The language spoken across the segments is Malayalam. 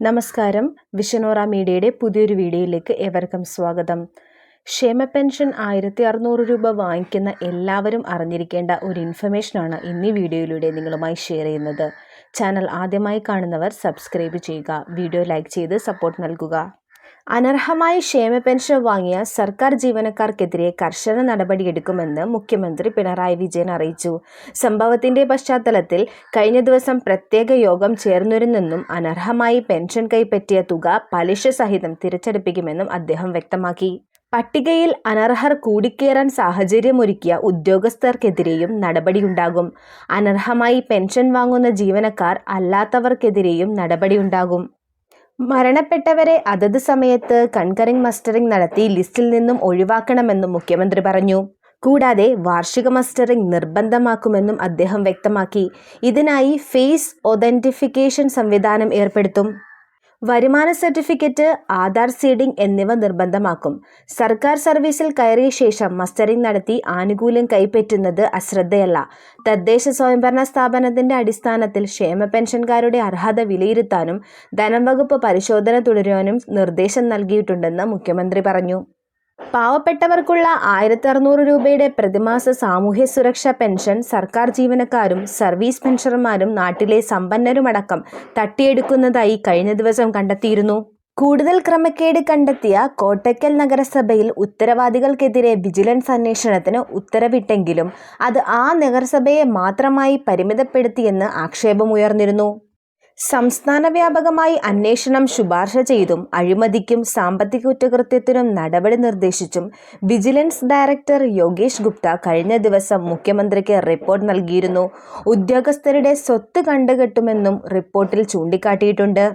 നമസ്കാരം. വിഷനോറ മീഡിയയുടെ പുതിയൊരു വീഡിയോയിലേക്ക് ഏവർക്കും സ്വാഗതം. ക്ഷേമ പെൻഷൻ ആയിരത്തി അറുന്നൂറ് രൂപ വാങ്ങിക്കുന്ന എല്ലാവരും അറിഞ്ഞിരിക്കേണ്ട ഒരു ഇൻഫർമേഷനാണ് ഇന്നീ വീഡിയോയിലൂടെ നിങ്ങളുമായി ഷെയർ ചെയ്യുന്നത്. ചാനൽ ആദ്യമായി കാണുന്നവർ സബ്സ്ക്രൈബ് ചെയ്യുക വീഡിയോ ലൈക്ക് ചെയ്ത് സപ്പോർട്ട് നൽകുക. അനർഹമായി ക്ഷേമ പെൻഷൻ വാങ്ങിയ സർക്കാർ ജീവനക്കാർക്കെതിരെ കർശന നടപടിയെടുക്കുമെന്ന് മുഖ്യമന്ത്രി പിണറായി വിജയൻ അറിയിച്ചു. സംഭവത്തിന്റെ പശ്ചാത്തലത്തിൽ കഴിഞ്ഞ ദിവസം പ്രത്യേക യോഗം ചേർന്നിരുന്നെന്നും അനർഹമായി പെൻഷൻ കൈപ്പറ്റിയ തുക പലിശ സഹിതം തിരിച്ചടപ്പിക്കുമെന്നും അദ്ദേഹം വ്യക്തമാക്കി. പട്ടികയിൽ അനർഹർ കൂടിക്കേറാൻ സാഹചര്യമൊരുക്കിയ ഉദ്യോഗസ്ഥർക്കെതിരെയും നടപടിയുണ്ടാകും. അനർഹമായി പെൻഷൻ വാങ്ങുന്ന ജീവനക്കാർ അല്ലാത്തവർക്കെതിരെയും നടപടിയുണ്ടാകും. മരണപ്പെട്ടവരെ അതത് സമയത്ത് കൺകറിംഗ് മസ്റ്ററിംഗ് നടത്തി ലിസ്റ്റിൽ നിന്നും ഒഴിവാക്കണമെന്നും മുഖ്യമന്ത്രി പറഞ്ഞു. കൂടാതെ വാർഷിക മസ്റ്ററിംഗ് നിർബന്ധമാക്കുമെന്നും അദ്ദേഹം വ്യക്തമാക്കി. ഇതിനായി ഫേസ് ഒതന്റിഫിക്കേഷൻ സംവിധാനം ഏർപ്പെടുത്തും. വരുമാന സർട്ടിഫിക്കറ്റ് ആധാർ സീഡിംഗ് എന്നിവ നിർബന്ധമാക്കും. സർക്കാർ സർവീസിൽ കയറിയ ശേഷം മസ്റ്ററിംഗ് നടത്തി ആനുകൂല്യം കൈപ്പറ്റുന്നത് അശ്രദ്ധയല്ല. തദ്ദേശ സ്വയംഭരണ സ്ഥാപനത്തിന്റെ അടിസ്ഥാനത്തിൽ ക്ഷേമ പെൻഷൻകാരുടെ അർഹത വിലയിരുത്താനും ധനം വകുപ്പ് പരിശോധന തുടരാനും നിർദ്ദേശം നൽകിയിട്ടുണ്ടെന്ന് മുഖ്യമന്ത്രി പറഞ്ഞു. പാവപ്പെട്ടവർക്കുള്ള ആയിരത്തി അറുന്നൂറ് രൂപയുടെ പ്രതിമാസ സാമൂഹ്യ സുരക്ഷാ പെൻഷൻ സർക്കാർ ജീവനക്കാരും സർവീസ് പെൻഷർമാരും നാട്ടിലെ സമ്പന്നരുമടക്കം തട്ടിയെടുക്കുന്നതായി കഴിഞ്ഞ ദിവസം കണ്ടെത്തിയിരുന്നു. കൂടുതൽ ക്രമക്കേട് കണ്ടെത്തിയ കോട്ടയ്ക്കൽ നഗരസഭയിൽ ഉത്തരവാദികൾക്കെതിരെ വിജിലൻസ് അന്വേഷണത്തിന് ഉത്തരവിട്ടെങ്കിലും അത് ആ നഗരസഭയെ മാത്രമായി പരിമിതപ്പെടുത്തിയെന്ന് ആക്ഷേപമുയർന്നിരുന്നു. സംസ്ഥാന വ്യാപകമായി അന്വേഷണം ശുപാർശ ചെയ്തും അഴിമതിക്കും സാമ്പത്തിക കുറ്റകൃത്യത്തിനും നടപടി നിർദ്ദേശിച്ചും വിജിലൻസ് ഡയറക്ടർ യോഗേഷ് ഗുപ്ത കഴിഞ്ഞ ദിവസം മുഖ്യമന്ത്രിക്ക് റിപ്പോർട്ട് നൽകിയിരുന്നു. ഉദ്യോഗസ്ഥരുടെ സ്വത്ത് കണ്ടുകെട്ടുമെന്നും റിപ്പോർട്ടിൽ ചൂണ്ടിക്കാട്ടിയിട്ടുണ്ട്.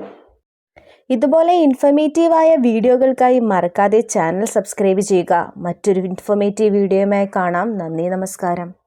ഇതുപോലെ ഇൻഫർമേറ്റീവായ വീഡിയോകൾക്കായി മറക്കാതെ ചാനൽ സബ്സ്ക്രൈബ് ചെയ്യുക. മറ്റൊരു ഇൻഫർമേറ്റീവ് വീഡിയോയുമായി കാണാം. നന്ദി നമസ്കാരം.